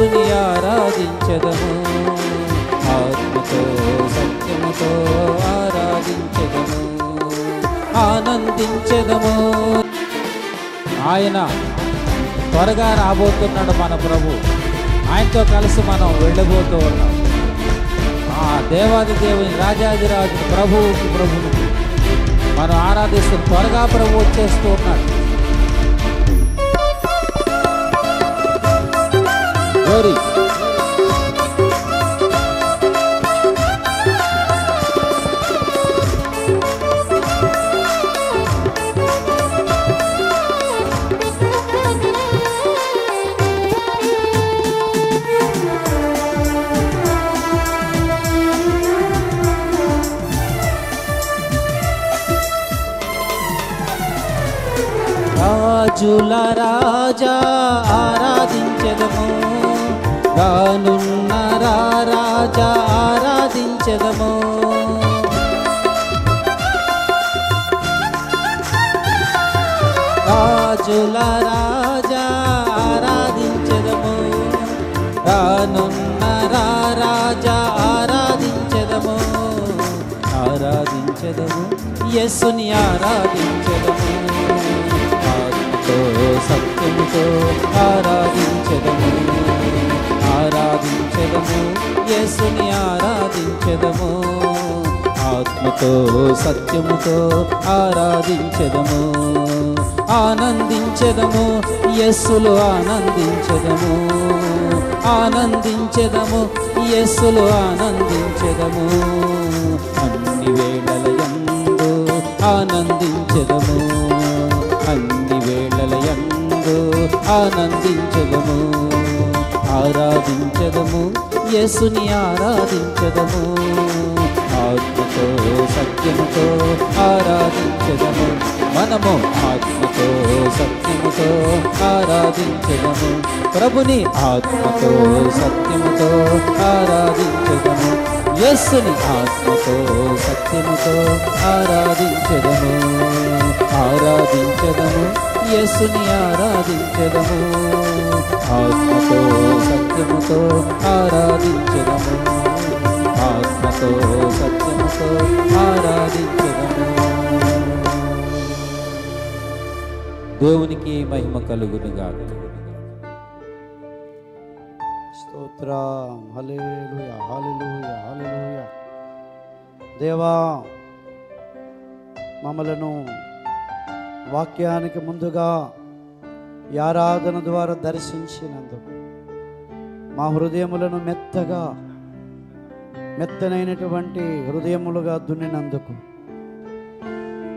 ప్రభుని ఆరాధించదము. ఆత్మతో సత్యముతో ఆరాధించదము. ఆనందించదము. ఆయన త్వరగా రాబోతున్నాడు మన ప్రభు. ఆయనతో కలిసి మనం వెళ్ళబోతూ ఉన్నాం. ఆ దేవాది దేవుని రాజాదిరాజు ప్రభువుకి ప్రభువుకి. మనం ఆరాధిస్తూ త్వరగా ప్రభు వచ్చేస్తూ ఉన్నాడు. గౌరీ. రాజుల రాజా ఆరాధించదము. రానున్నరా రాజా ఆరాధించదము. రాజుల రాజా ఆరాధించదము. రానున్నరా రాజా ఆరాధించదము. ఆరాధించదము. యస్సుని ఆరాధించదము. ఆత్మతో సత్యముతో ఆరాధించదము. యేసుని ఆరాధించదము. ఆత్మతో సత్యముతో ఆరాధించదము. ఆనందించదము యస్సులు ఆనందించదము. ఆనందించదము యస్సులు ఆనందించదము. అన్ని వేళల యందు ఆనందించదము. అన్ని వేళల యందు ఆనందించదము. ఆరాధించదము. యేసుని ఆరాధించదము. ఆత్మతో సత్యముతో ఆరాధించదము. మనము ఆత్మతో సత్యముతో ఆరాధించదము. ప్రభుని ఆత్మతో సత్యముతో ఆరాధించదము. యస్సుని ఆత్మతో సత్యముతో ఆరాధించదము. ఆరాధించదము యస్సుని ఆరాధించదము. ఆత్మతో సత్యముతో ఆరాధించదము ఆత్మతో సత్యముతో ఆరాధించదము దేవునికి మహిమ కలుగునుగా స్తోత్రం హల్లెలూయా హల్లెలూయా హల్లెలూయా. దేవా మమ్మలను వాక్యానికి ముందుగా ఈ ఆరాధన ద్వారా దర్శించినందుకు మా హృదయములను మెత్తగా మెత్తనైనటువంటి హృదయములుగా దున్నినందుకు.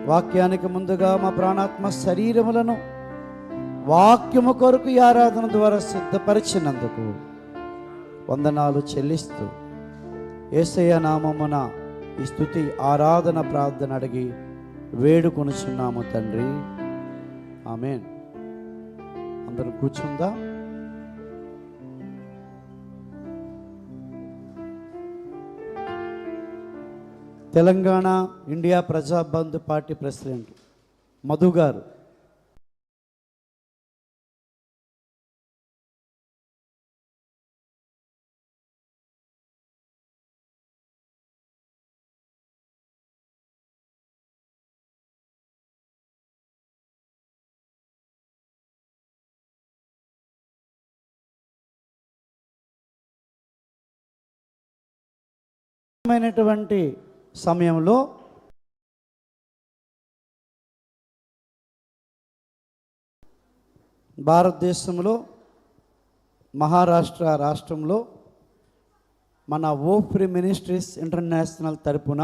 వాక్యానికి ముందుగా మా ప్రాణాత్మ శరీరములను వాక్యము కొరకు ఈ ఆరాధన ద్వారా సిద్ధపరిచినందుకు వందనాలు చెల్లిస్తూ ఏసయ్య నామమున ఈ స్థుతి ఆరాధన ప్రార్థన అడిగి వేడుకొనుచున్నాము తండ్రి. ఆమెన్. అందరూ కూర్చుందా? Telangana India Prajabandhu party president Madhu garu. మైనటువంటి సమయంలో భారతదేశంలో మహారాష్ట్ర రాష్ట్రంలో మన ఓఫ్రీ మినిస్ట్రీస్ ఇంటర్నేషనల్ తరపున